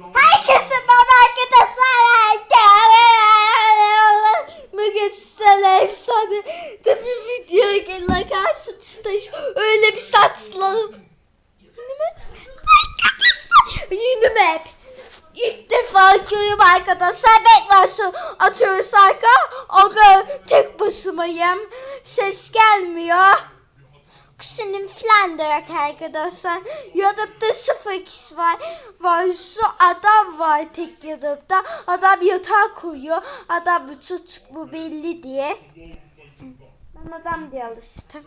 Herkese merhaba arkadaşlar. Bugün sizlerle efsane de bir videoya gelin karşınızdayız. Öyle bir saçlarım. Yeni mi? Arkadaşlar yeni map. İlk defa görüyorum arkadaşlar. Beklersin atıyoruz arka. Aga tek başımayım. Ses gelmiyor. Kuzenim falan da yok arkadaşlar. Yanımda sıfır kişi var. Var şu adam var tek yanımda. Adam yatağa koyuyor. Adam bu çocuk bu belli diye. Ben adam diye alıştım.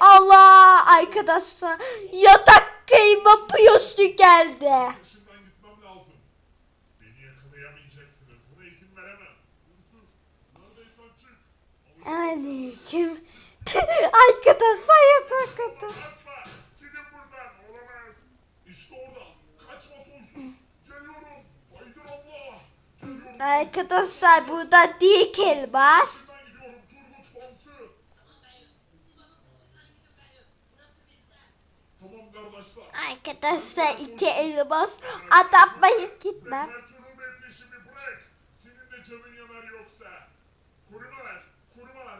Allah arkadaşlar yatak kıyma piyosu geldi. Peşinden gitmem çık. Yani kim? arkadaşlar adam. Burada dik elmas. Ben gidiyorum. Turgut Bamsı. Tamam kardeşler. Arkadaşlar iki elmas gitmem. Bey peşimi bırak. Senin de canın yanar yoksa. Ver.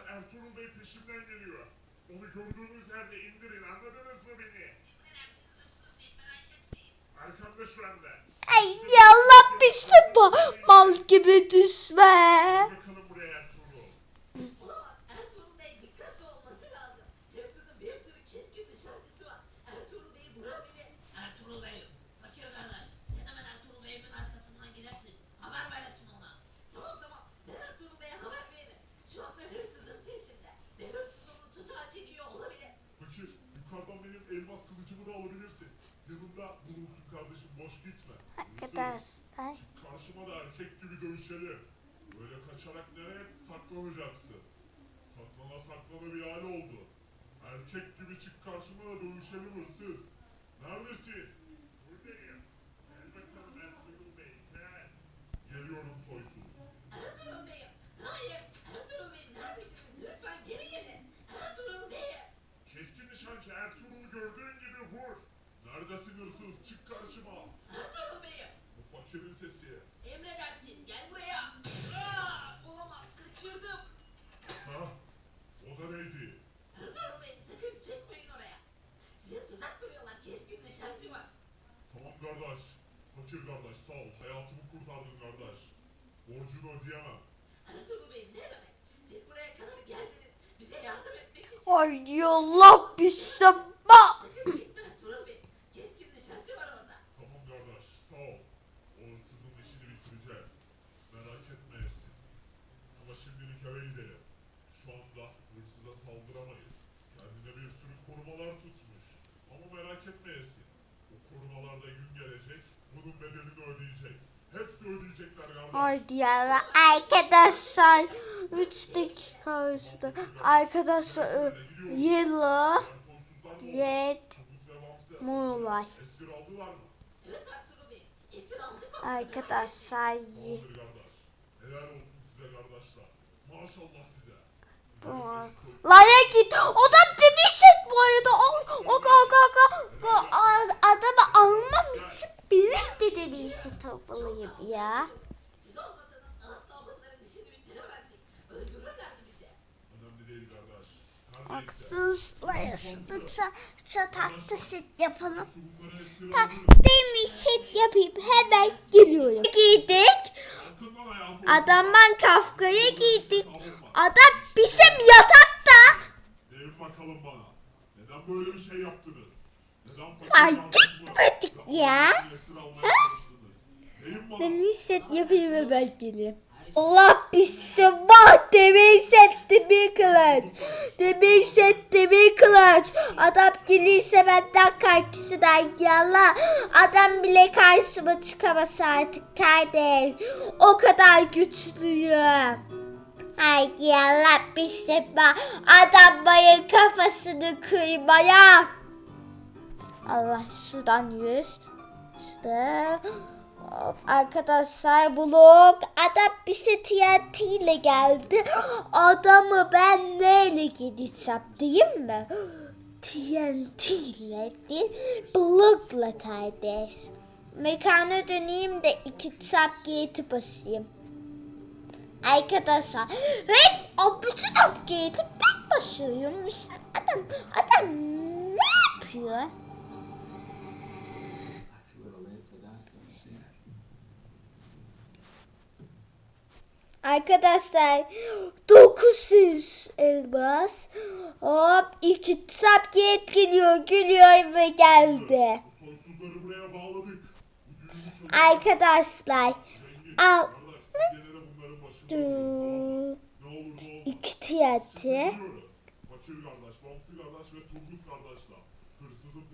Ver. Ertuğrul Bey peşimden geliyor. Onu gördüğünüz yerde indirin. Anladınız mı beni? Arkamda şu anda. Ay ya Allah bizi ma- mal gibi düşme. Bakalım buraya Ertuğrul. Olamaz. Ertuğrul Bey dikkatli olması lazım. Hırsızın bir sürü keskin nişancısı var. Ertuğrul Bey vurabilir. Ertuğrul Bey, fakir kardeş. Sen hemen Ertuğrul Bey'in arkasından gidersin. Haber verirsin ona. Tamam tamam. Ben Ertuğrul Bey'e haber veririm. Şu anda hırsızın peşinde. Ve hırsız onu tuzağa çekiyor olabilir. Fakir, yukarıdan benim elmas kılıcımı da alabilirsin. Yanımda bulunsun kardeşim, boş gitme. Arkadaşlar Karşıma da erkek gibi dövüşelim. Böyle kaçarak nereye saklanacaksın? Saklana saklana bir hal oldu. Erkek gibi çık karşıma da dövüşelim hırsız. Neredesin? Buradayım. Gel bakalım Ertuğrul Bey, gel. Geliyorum soysuz. Ertuğrul Bey'im. Hayır. Ertuğrul Bey neredesiniz? Lütfen geri gelin. Ertuğrul Bey'im. Keskin nişancı Ertuğrul'u gördüğün gibi vur. Neredesin hırsız? Çık karşıma. Kardeş. Fakir kardeş sağ ol. Hayatımı kurtardın kardeş. Borcunu ödeyemem. Ertuğrul Bey ne demek? Siz buraya kadar geldiniz. Bize yardım etmek için. ay Allah bizi ma- Sakın gitme Ertuğrul Bey. Keskin nişancı var orada. Tamam kardeş sağ ol. O hırsızın işini bitireceğiz. Merak etmeyesin. Ama şimdilik eve gidelim. Şu anda hırsıza saldıramayız. Kendine bir sürü korumalar tutmuş. Ama merak etmeyesin. O korumalarda gün gelecek. Bunun bedelini ödeyecek. Hepsi ödeyecekler kardeş. Haydi ya arkadaşlar 3 dakika üstü arkadaşlar ö- yılı yet mı? arkadaşlar Laya git. O da demişsin bu arada. O, o, o, o, o, o, a- adamı almam için benim de demişsin toplayayım ya. Arkadaşlar şunu ça, çatakta set yapalım. Ta, demiş set yapayım hemen geliyorum. Giydik. Adamdan kafkaya giydik. Adam bizim yatakta. Deyin bakalım bana. Neden böyle bir şey yaptınız? Neden gitmedik ve ya. ailesini esir almaya çalıştınız? Deyin bana. Demiş set yapayım hemen geleyim. Allah bizim bak demiş etti bir kılıç. Demiş etti bir kılıç. Adam gelirse benden karşısından yalla. Adam bile karşıma çıkamaz artık kardeş. O kadar güçlüyüm. Haydi Allah bizim bak. Adam bayın kafasını kıymaya. Allah şuradan yüz. İşte. Arkadaşlar blok adam bize TNT ile geldi. Adamı ben neyle gideceğim değil mi? TNT ile değil blokla kardeş. mekana döneyim de iki çap giyeti basayım. Arkadaşlar hep o bütün upgrade'i ben basıyorum. İşte adam, adam ne yapıyor? Arkadaşlar 900 elmas. Hop iki sap geliyor geliyor ve geldi. Arkadaşlar al.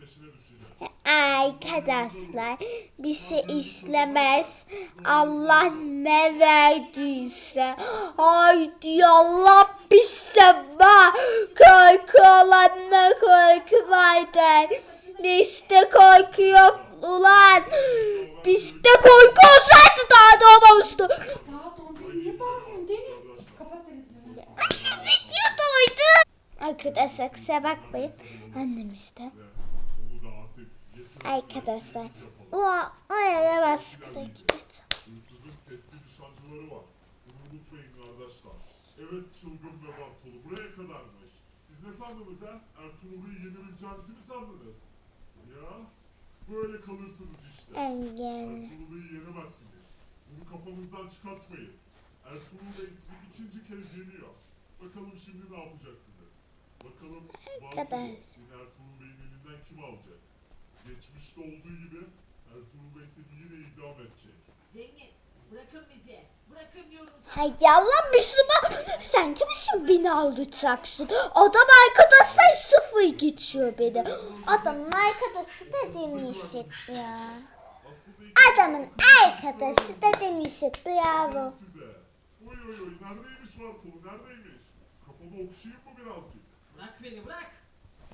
Peşine düşeceğiz. Arkadaşlar bir şey işlemez. Allah ne verdiyse. Haydi Allah bize bak. Korku olanla korku vardır. Bizde korku yok ulan. Bizde korku olsaydı daha doğmamıştı. Saat Arkadaşlar kusura bakmayın. Annem işte. Arkadaşlar o oraya başka gideceğim. Evet çılgın ve bantolu buraya kadarmış. Siz ne sandınız ha? Ertuğrul'u yenebileceğinizi mi sandınız? Ya böyle kalırsınız işte. Engel. Ertuğrul'u yenemezsiniz. Bunu kafanızdan çıkartmayın. Ertuğrul Bey sizi ikinci kez yeniyor. Bakalım şimdi ne yapacaksınız? Bakalım Arkadaş. seni Ertuğrul Bey'in elinden kim alacak? Geçmişte olduğu gibi Ertuğrul Bey seni yine idam edecek. Zengin bırakın bizi. Bırakın diyorum. Hay yalan Müslüman. Sen kimsin beni aldayacaksın? Adam arkadaşlar sıfır geçiyor beni. Adamın arkadaşı da demişsin ya. Adamın arkadaşı da demişsin. Bravo. Oy oy oy neredeymiş Bartolo neredeymiş? Kafamı okşayayım mı birazcık? Bırak beni bırak.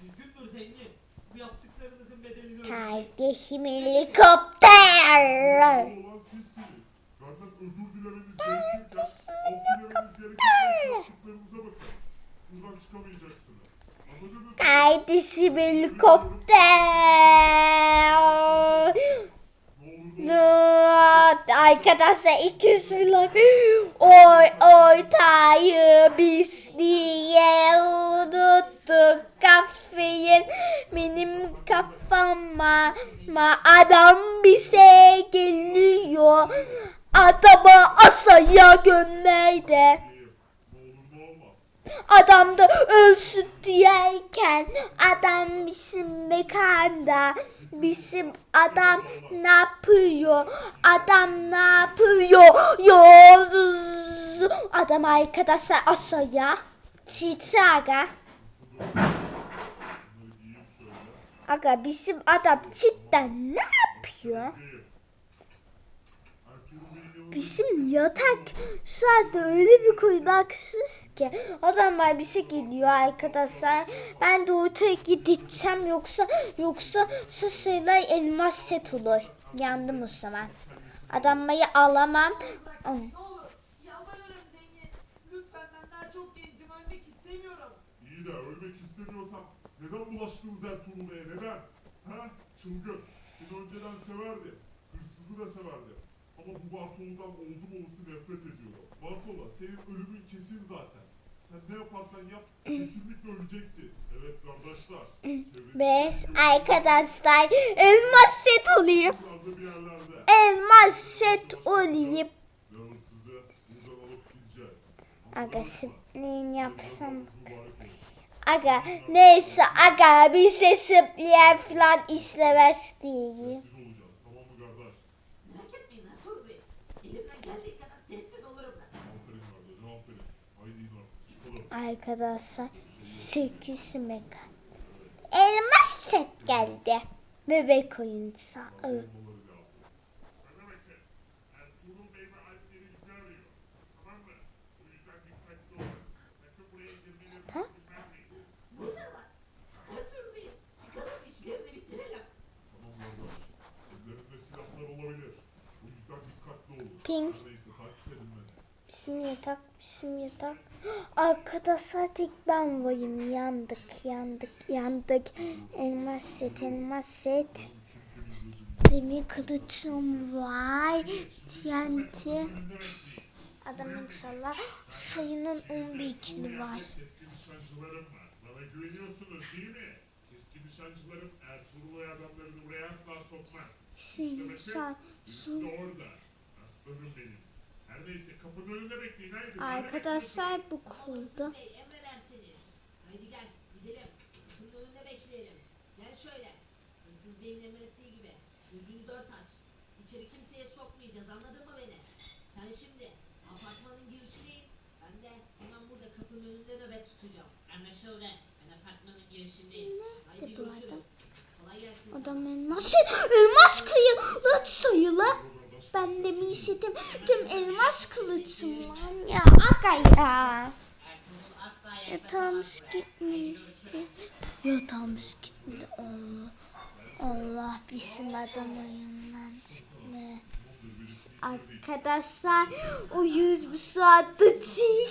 Düzgün dur zengin. Bu yaptıklarınızın bedelini ödeyecek. Kardeşim helikopter. olan sizsiniz. Benden özür dilemeniz gerekirken, af dilemeniz gerekirken yaptıklarınıza bakın. Buradan çıkamayacaksınız. Anladınız mı? Kardeşim helikopter. Ne olur ne No, arkadaşlar 200 milyon. Oy oy tayı biz niye unuttuk kafein benim kafama ma adam bize geliyor adamı asaya gömmeydi. Adam da ölsün diyerken adam bizim mekanda bizim adam ne yapıyor? Adam ne yapıyor? Yoz. adam arkadaşlar asaya çiçeğe aga. Aga bizim adam cidden ne yapıyor Giyeyim. Ertuğrul Bey'in yanına Bizim yatak şu anda öyle bir kuylaksız ki adamlar bir şey geliyor arkadaşlar. Ben de ortaya gideceğim yoksa yoksa şu şeyler elmas set olur. Yandım o zaman. Adamları alamam. İyi de ölmek istemiyorsan neden bulaştınız Ertuğrul Bey'e neden? Ha? Çılgın. Seni önceden severdi. Hırsızı da severdi. Ama bu Bartolu'dan oldum olası nefret ediyor. Bartolo senin ölümün kesin zaten. Sen ne yaparsan yap kesinlikle öleceksin. Evet kardeşler. Beş arkadaşlar elmas set olayım. Çevremizde bir yerlerde. Elmas set olayım. Ve hırsızı buradan alıp gideceğiz. Aga şimdi yapsam. Aga neyse aga bir sesim diye falan işlemez diyeyim. Siz olacağız. Tamam mı kardeş? Merak etmeyin Ertuğrul Bey. Elimden geldiği kadar teslim olurum ben. Aferin kardeş. Aferin. Haydi in artık. Çıkalım. Arkadaşlar 8 mega. Elmas set geldi. Bebek oyuncağı. Pink. Her neyse takip edin beni. Bizim yatak, bizim yatak. Arkadaşlar tek ben varım. Yandık, yandık, yandık. Elmas set, elmas set. demir kılıçım var. TNT. Adam inşallah sayının 11 kili var. Bana güveniyorsunuz değil mi? Keskin nişancılarım Ertuğrul adamlarını buraya asla sokmaz. Şimdi sen şu orada. Aslanım benim. Arkadaşlar bu kurdu. Bey emredersiniz. Haydi gel gidelim. Bunun önünde bekleyelim. Gel şöyle. Hırsız beyin emrettiği gibi. Gözünü dört aç. İçeri kimseye sokmayacağız anladın mı beni? Sen şimdi apartmanın girişine in. Ben de hemen burada kapının önünde nöbet tutacağım. Anlaşıldı. Ben apartmanın girişindeyim. Haydi görüşürüz. Kolay gelsin. Adam elmas, elmas kılıç sayılı. Ben de mi işledim tüm elmas kılıçım lan ya aga ya. Yatağımız gitmemişti. Yatağımız gitmedi. Allah. Allah bizim adamın yanından çıkma. Arkadaşlar o yüz bu saatte çiğ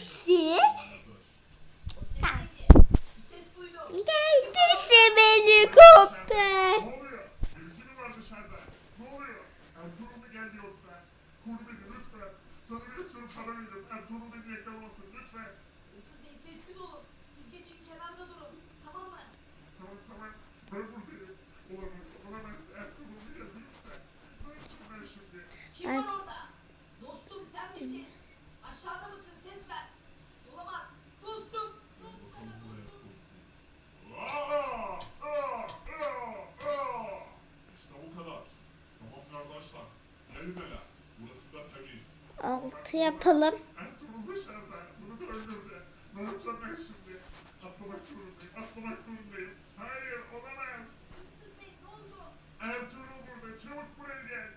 Ses duydum. Geldiyse helikopter. Ne oluyor? Birisi mi var dışarıda? Ne oluyor? Ertuğrul mu geldi yoksa? Koru beni lütfen. Sana bir sürü para veririm. Ertuğrul beni yakalamasın lütfen. Hırsız Bey sessiz olun. Siz geçin kenarda durun. Tamam mı? Tamam tamam. Ben buradayım. Olamaz. Olamaz. Ertuğrul mu geldi lütfen? Ne yapacağım ben şimdi? Kim Ay. var orada? Dostum sen misin? Aşağıda mısın? Ses ver. Olamaz. Dostum. Dostum. Aa! Aa! Aa! Aa! İşte bu kadar. Tamam kardeşler. Neredeler? Burası da temiz. Altı yapalım. Ertuğrul dışarıda. Bunu da öldürdü. Ne Atlamak zorundayım. Atlamak zorundayım. Hayır. Hırsız Bey ne oldu? Ertuğrul burada. Çabuk buraya gel.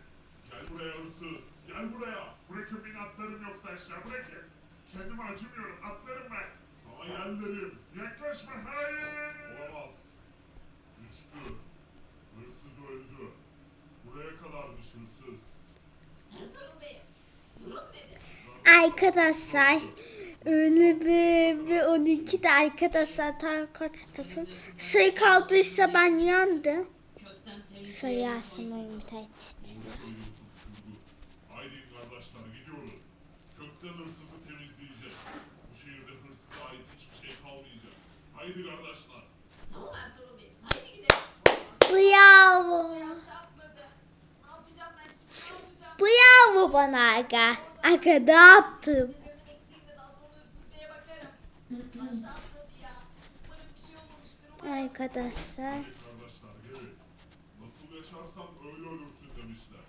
Gel buraya hırsız. Gel buraya. Bırakın beni atlarım yoksa aşağı. Bırakın. Kendime acımıyorum. Atlarım ben. Sana gel derim. Yaklaşma. Hayır. Olamaz. Düştü. Hırsız öldü. Buraya kadarmış hırsız. Arkadaşlar öyle bir, bir 12'de arkadaşlar ta kaç takım sayı kaldıysa ben yandım. Kökten temiz. Sayı asmayı bir tane Haydi kardeşler gidiyoruz. Kökten hırsızı temizleyeceğiz. Bu şehirde hırsıza ait hiçbir şey kalmayacak. Haydi kardeşler. Tamam Ertuğrul Bey. Haydi gidelim. Bravo. Aşağı atladı. Ne yapacağım ben şimdi? Ne yapacağım? Bravo bana aga. Aga ne yaptım? Önünü bekleyeyim de daha sonra hırsız Bey'e bakarım. Aşağı atladı ya. Umarım bir şey olmamıştır. Umarım. Arkadaşlar Gelin kardeşler gelin. Nasıl yaşarsan öyle ölürsün demişler.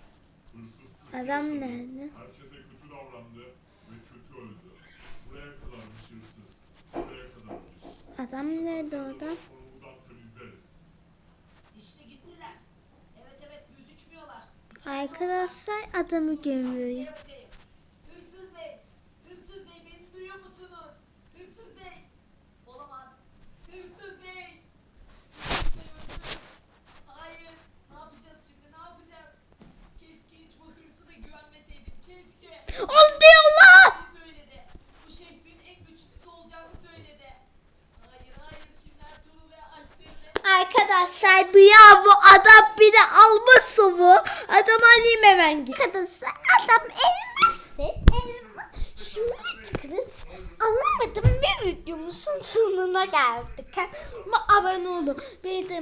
Hırsız kötü Adam yaşadı, nerede? Herkese kötü davrandı ve kötü öldü. Buraya kadarmış hırsız. Buraya kadarmış. adam nerede gözükmüyorlar. Arkadaşlar adamı gömüyorum. Bakayım. Hırsız Bey. Hırsız Bey beni duyuyor musunuz? Hırsız Bey. Olamaz. Hırsız Bey. Hırsız Bey öldü. Hayır. Ne yapacağız şimdi? Ne yapacağız? Keşke hiç bu hırsıza güvenmeseydim. Keşke. Oldu Allah! söyledi. Bu şehrin en güçlüsü olacağını söyledi. Hayır hayır şimdi Ertuğrul ve Alpler'le Arkadaşlar bravo adam bir de alması bu. Adam alayım hemen git. Arkadaşlar adam elması. Elma. Şunu çıkarız. Anlamadım bir videomuzun sonuna geldik. Ama abone olun. Bir de